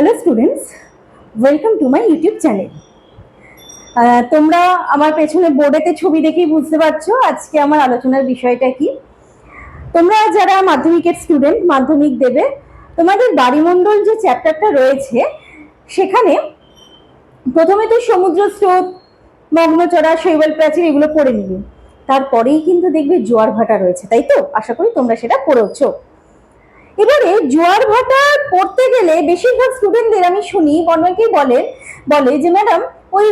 Hello students welcome to my YouTube channel তোমরা আমার পেছনে বোর্ডেতে ছবি দেখেই বুঝতে পারছ আজকে আমার আলোচনার বিষয়টা কি। তোমরা যারা মাধ্যমিকের স্টুডেন্ট মাধ্যমিক দেবে, তোমাদের বাড়িমণ্ডল যে চ্যাপ্টারটা রয়েছে, সেখানে প্রথমে তো সমুদ্র স্রোত মগ্নচড়া শৈবাল প্রাচীর এগুলো পড়ে নিবি। তারপরেই কিন্তু দেখবে জোয়ার ভাটা রয়েছে, তাই তো? আশা করি তোমরা সেটা পড়েছো এবারে জোয়ার ভাটা পড়তে গেলে বেশিরভাগ স্টুডেন্টদের আমি শুনি অনেকেই বলে বলে যে, ম্যাডাম, ওই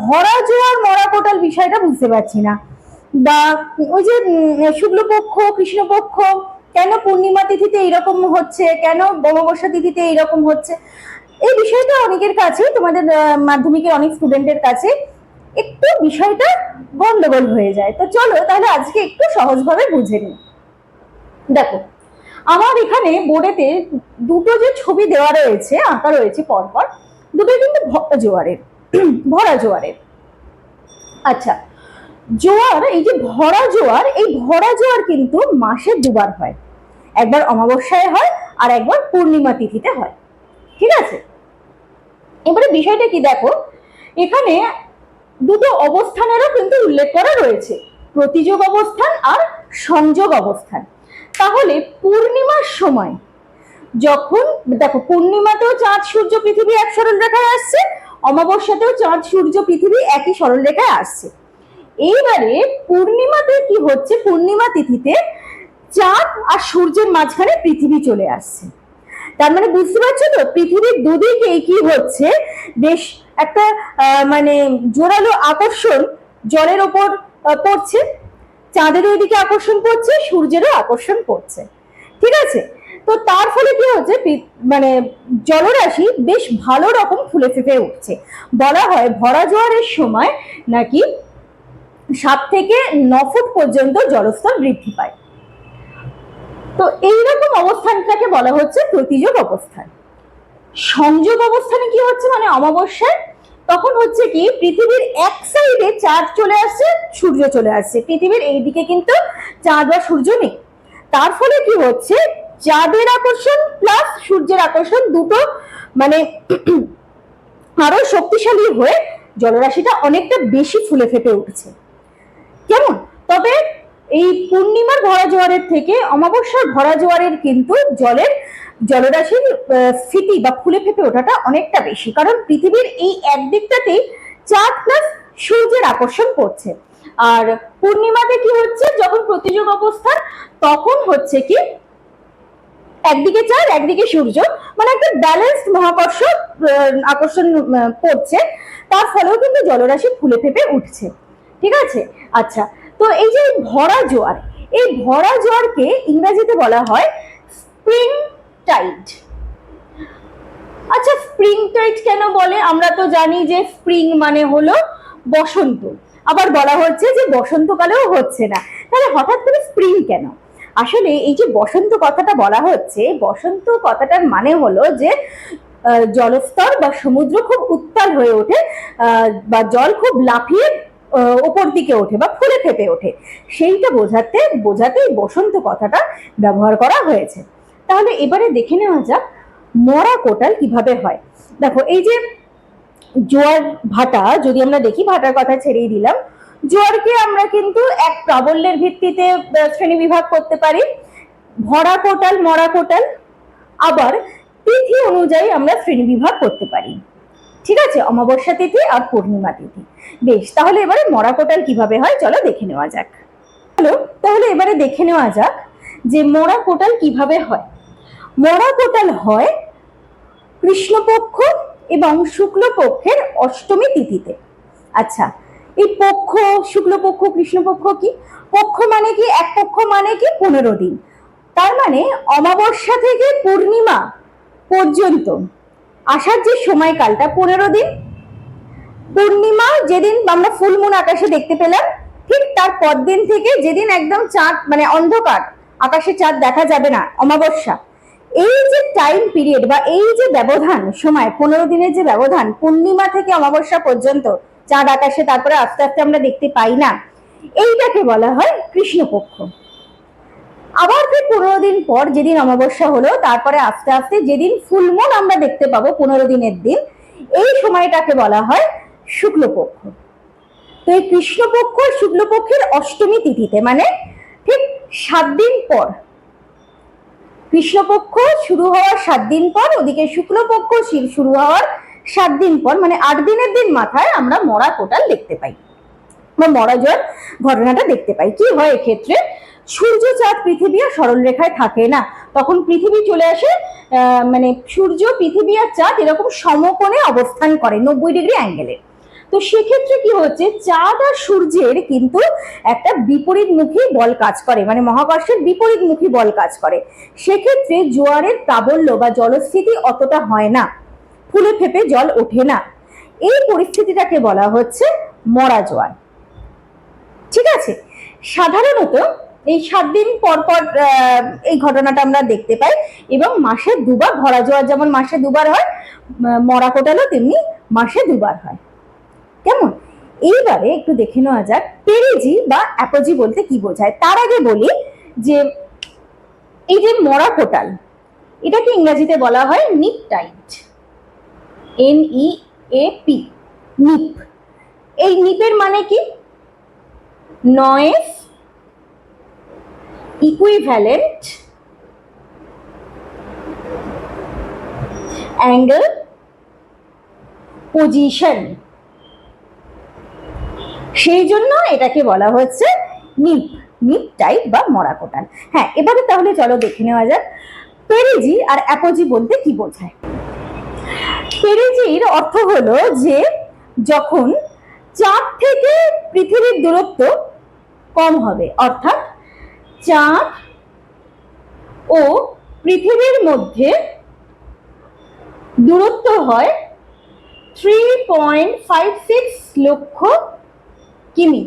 ভরা জোয়ার, মরা কোটাল বিষয়টা বুঝতে পারছি না। বা, ওই যে শুক্লপক্ষ, কৃষ্ণপক্ষ, কেন পূর্ণিমা তিথিতে এইরকম হচ্ছে? কেন অমাবস্যা তিথিতে এইরকম হচ্ছে? এই বিষয়টা অনেকের কাছে তোমাদের মাধ্যমিকের অনেক স্টুডেন্টের কাছে একটু বিষয়টা গন্ডগোল হয়ে যায়। তো চলো, তাহলে আজকে একটু সহজভাবে বুঝে নিই। দেখো আমার এখানে বোর্ডেতে দুটো যে ছবি দেওয়া রয়েছে, আঁকা রয়েছে পরপর, দুটোই কিন্তু জোয়ারের, ভরা জোয়ারের। আচ্ছা জোয়ার, এই যে ভরা জোয়ার, এই ভরা জোয়ার কিন্তু মাসে দুবার হয়। একবার অমাবস্যায় হয় আর একবার পূর্ণিমা তিথিতে হয়। ঠিক আছে? এবারে বিষয়টা কি দেখো? এখানে দুটো অবস্থানেরও কিন্তু উল্লেখ করা রয়েছে। প্রতিযোগ অবস্থান আর সংযোগ অবস্থান। তাহলে পূর্ণিমার সময় যখন, দেখো, পূর্ণিমাতেও চাঁদ, সূর্য, পৃথিবী এক সরল রেখায় আসছে, অমাবস্যাতেও চাঁদ, সূর্য, পৃথিবী একই সরল রেখায় আসছে। এইবারে পূর্ণিমাতে কি হচ্ছে? পূর্ণিমা তিথিতে চাঁদ আর সূর্যের মাঝখানে পৃথিবী চলে আসছে। তার মানে বুঝতে পারছ তো? পৃথিবীর দুদিকে কি হচ্ছে? বেশ একটা মানে জোরালো আকর্ষণ জলের ওপর পড়ছে। চাঁদের ওইদিকে আকর্ষণ করছে, সূর্যেরও আকর্ষণ করছে। ঠিক আছে? তো তার ফলে কি হচ্ছে? মানে জলরাশি বেশ ভালো রকম ফুলে ফেঁপে উঠছে। বলা হয় ভরা জোয়ারের সময় নাকি সাত থেকে ন ফুট পর্যন্ত জলস্তর বৃদ্ধি পায়। তো এইরকম অবস্থানটাকে বলা হচ্ছে প্রতিযোগ অবস্থান। সংযোগ অবস্থানে কি হচ্ছে? মানে অমাবস্যায় তখন হচ্ছে কি পৃথিবীর এক সাইডে চাঁদ চলে আসছে সূর্য চলে আসছে পৃথিবীর এইদিকে কিন্তু চাঁদ বা সূর্য নেই। তার ফলে কি হচ্ছে? চাঁদের আকর্ষণ প্লাস সূর্যের আকর্ষণ দুটো মানে আরও শক্তিশালী হয়ে জলরাশিটা অনেকটা বেশি ফুলে ফেপে উঠছে। কেমন? তবে এই পূর্ণিমার ভরা জোয়ারের থেকে অমাবস্যার ভরা জোয়ারের কিন্তু জলের জলরাশির স্থিতি বা ফুলে ফেপে ওঠাটা অনেকটা বেশি। কারণ পৃথিবীর এই একদিকটাতেই চাঁদ প্লাস সূর্যের আকর্ষণ করছে। আর পূর্ণিমাতে কি হচ্ছে? যখন প্রতিযোগ অবস্থান, তখন হচ্ছে কি, একদিকে চাঁদ, একদিকে সূর্য। মানে একটা ব্যালেন্সড মহাকর্ষ আকর্ষণ পড়ছে তার ফলেও কিন্তু জলরাশি ফুলে ফেপে উঠছে। ঠিক আছে? আচ্ছা তো এই যে ভরা জোয়ার, এই ভরা জোয়ারকে ইংরেজিতে বলা হয় স্প্রিং টাইড আচ্ছা স্প্রিং টাইড কেন বলে? আমরা তো জানি যে স্প্রিং মানে হলো বসন্ত। আবার বলা হচ্ছে যে বসন্তকালেও হচ্ছে না। তাহলে হঠাৎ করে স্প্রিং কেন? আসলে এই যে বসন্ত কথাটা বলা হচ্ছে, বসন্ত কথাটার মানে হলো যে জলস্তর বা সমুদ্র খুব উত্তাল হয়ে ওঠে বা জল খুব লাফিয়ে ওপর দিকে ওঠে বা ফুলে ফেপে ওঠে। সেইটা বোঝাতে বোঝাতে বসন্ত কথাটা ব্যবহার করা হয়েছে। তাহলে এবারে দেখে নেওয়া যাক মরা কোটাল কীভাবে হয়। দেখো, এই যে জোয়ার ভাটা, যদি আমরা দেখি, ভাটার কথা ছেড়েই দিলাম। জোয়ারকে আমরা কিন্তু এক প্রাবল্যের ভিত্তিতে শ্রেণি বিভাগ করতে পারি। ভরা কোটাল, মরা কোটাল। আবার তিথি অনুযায়ী আমরা শ্রেণি বিভাগ করতে পারি। ঠিক আছে? অমাবস্যা তিথি আর পূর্ণিমা তিথি। বেশ, তাহলে এবারে মরা কোটাল কীভাবে হয়? চলো দেখে নেওয়া যাক। হলো তাহলে এবারে দেখে নেওয়া যাক যে মরা কোটাল কীভাবে হয়। মরা কোটাল হয় কৃষ্ণপক্ষ এবং শুক্লপক্ষের অষ্টমী তিথিতে। আচ্ছা এই পক্ষ, শুক্লপক্ষ, কৃষ্ণপক্ষ কি? পক্ষ মানে কি? এক পক্ষ মানে কি? পনেরো দিন। তার মানে অমাবস্যা থেকে পূর্ণিমা পর্যন্ত আসার যে সময়কালটা, পনেরো দিন। পূর্ণিমা যেদিন আমরা ফুল মুন আকাশে দেখতে পেলাম, ঠিক তার পরদিন থেকে যেদিন একদম চাঁদ মানে অন্ধকার, আকাশে চাঁদ দেখা যাবে না, অমাবস্যা। এই যে টাইম পিরিয়ড বা এই যে ব্যবধান সময়, পনেরো দিনের যে ব্যবধান, পূর্ণিমা থেকে অমাবস্যা পর্যন্ত, চাঁদ আকাশে তারপরে আস্তে আস্তে আমরা দেখতে পাই না, এইটাকে বলা হয় কৃষ্ণপক্ষ। আবার ফের পনেরো দিন পর যেদিন অমাবস্যা হলো, তারপরে আস্তে আস্তে যেদিন ফুলমন আমরা দেখতে পাবো পনেরো দিনের দিন, এই সময়টাকে বলা হয় শুক্লপক্ষ। তো এই কৃষ্ণপক্ষ শুক্লপক্ষের অষ্টমী তিথিতে মানে ঠিক সাত দিন পর কৃষ্ণপক্ষ শুরু হওয়ার সাত দিন পর, ওদিকে শুক্লপক্ষ শুরু হওয়ার সাত দিন পর মানে আট দিনের দিন মাথায় আমরা মরা কোটাল দেখতে পাই। বা মরা জয়ের ঘটনাটা দেখতে পাই। কি হয় এক্ষেত্রে? সূর্য চাঁদ পৃথিবী আর সরল রেখায় থাকে না। তখন পৃথিবী চলে আসে মানে সূর্য, পৃথিবী আর চাঁদ এরকম সমকোণে অবস্থান করে, নব্বই ডিগ্রি অ্যাঙ্গেলে। তো সেক্ষেত্রে কি হচ্ছে? চাঁদ আর সূর্যের কিন্তু একটা বিপরীতমুখী বল কাজ করে। মানে মহাকর্ষের বিপরীতমুখী বল কাজ করে। সেক্ষেত্রে জোয়ারের প্রাবল্য বা জলস্থিতি অতটা হয় না। ফুলে ফেপে জল ওঠে না। এই পরিস্থিতিটাকে বলা হচ্ছে মরা জোয়ার। ঠিক আছে? সাধারণত এই সাত দিন পর পর এই ঘটনাটা আমরা দেখতে পাই এবং মাসে দুবার ভরা জোয়ার যেমন মাসে দুবার হয় মরা কোটালও তেমনি মাসে দুবার হয়। কেমন? এইবারে একটু দেখে নেওয়া যাক, পেরেজি বা অ্যাপোজি বলতে কি বোঝায়? তার আগে বলি যে, এই যে মরা কোটাল, এটাকে ইংরেজিতে বলা হয় neap tide N E A P neap. এই নিপের মানে কি? Noise equivalent angle, position. সেই জন্য এটাকে বলা হচ্ছে নিপ নিপ টাইপ বা মরা কোটাল। হ্যাঁ এবারে তাহলে চলো দেখে নেওয়া যাক পেরেজি আর অ্যাপোজি বলতে কি বোঝায়? পেরেজির অর্থ হলো যে যখন চাঁদ থেকে পৃথিবীর দূরত্ব কম হবে, অর্থাৎ চাঁদ ও পৃথিবীর মধ্যে দূরত্ব হয় থ্রি পয়েন্ট ফাইভ সিক্স লক্ষ কিমি?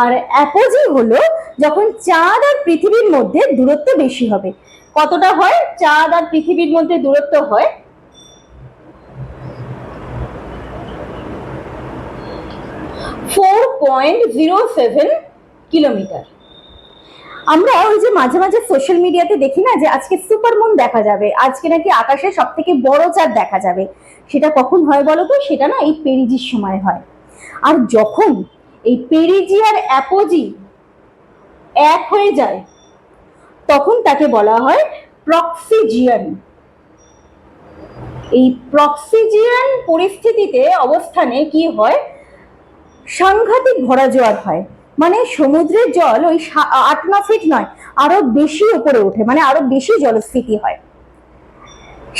আর অ্যাপোজি হলো যখন চাঁদ আর পৃথিবীর মধ্যে দূরত্ব বেশি হবে। কতটা হয়? চাঁদ আর পৃথিবীর মধ্যে দূরত্ব হয়? Four point zero seven kilometre. আমরা ওই যে মাঝে মাঝে সোশ্যাল মিডিয়াতে দেখি না যে আজকে সুপার মুন দেখা যাবে, আজকে নাকি আকাশে সব থেকে বড় চাঁদ দেখা যাবে। সেটা কখন হয় বলো তো? সেটা না এই পেরিজির সময় হয়। আর যখন এই পেরিজি আর অ্যাপোজি এক হয়ে যায়, তখন তাকে বলা হয় প্রক্সিজিয়ান। এই প্রক্সিজিয়ান পরিস্থিতিতে অবস্থানে কি হয়? সাংঘাতিক ভরা জোয়ার হয়। মানে সমুদ্রের জল ওই আট ন ফিট নয়, আরও বেশি উপরে ওঠে মানে আরও বেশি জলস্থিতি হয়।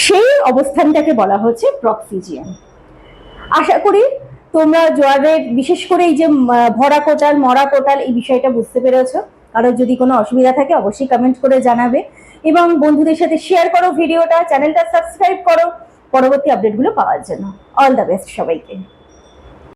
সেই অবস্থানটাকে বলা হচ্ছে প্রক্সিজিয়ান। আশা করি তোমরা জোয়ারের বিশেষ করে এই যে ভরা কোটাল, মরা কোটাল, এই বিষয়টা বুঝতে পেরেছ। কারও যদি কোনো অসুবিধা থাকে, অবশ্যই কমেন্ট করে জানাবে। এবং বন্ধুদের সাথে শেয়ার করো ভিডিওটা চ্যানেলটা সাবস্ক্রাইব করো। পরবর্তী আপডেটগুলো পাওয়ার জন্য। অল দ্য বেস্ট সবাইকে।